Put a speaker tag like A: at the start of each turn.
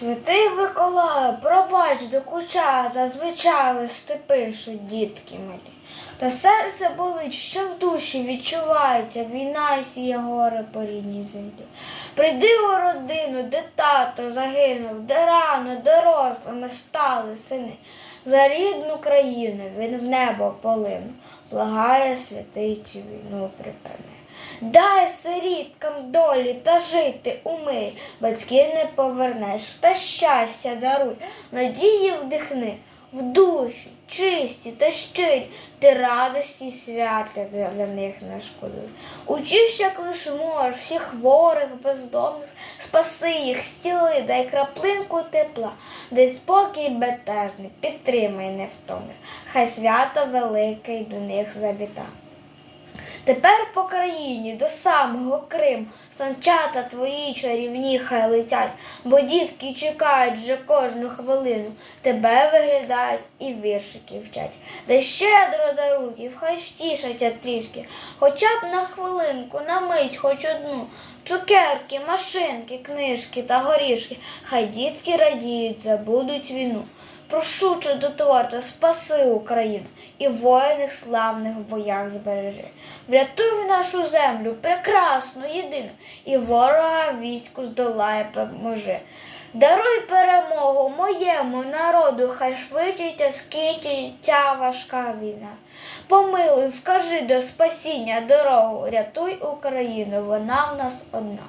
A: Святий Миколаю, пробач докуча, зазвичай лиш ти пишуть, дітки милі. Та серце болить, що в душі відчувається, війна й сіє горе по рідній землі. Прийди у родину, де тато загинув, де рано дорослими стали сини. За рідну країну він в небо полинув, благає святий цю війну припини. Дай сиріткам долі та жити умий, батьків не повернеш, та щастя даруй, надії вдихни, в душі, чисті та щирі, ти радості свята для них не шкодуй. Учись, як лиш можеш, всіх хворих, бездомних, спаси їх, стіли, дай краплинку тепла, дай спокій безтежний, підтримай невтомних, хай свято велике й до них завіта. Тепер по країні до самого Крим санчата твої чарівні хай летять, бо дітки чекають вже кожну хвилину, тебе виглядають і віршики вчать. Та щедро дарунків, хай втішаться трішки, хоча б на хвилинку, на мить, хоч одну. Цукерки, машинки, книжки та горішки, хай дітки радіють, забудуть війну. Прошу чудотворця, спаси Україну і воїних славних в боях збережи. Врятуй нашу землю, прекрасну, єдину, і ворога війську здолає поможи. Даруй перемогу моєму народу, хай швидше скінчиться важка війна. Помилуй, вкажи до спасіння дорогу, рятуй Україну, вона в нас одна.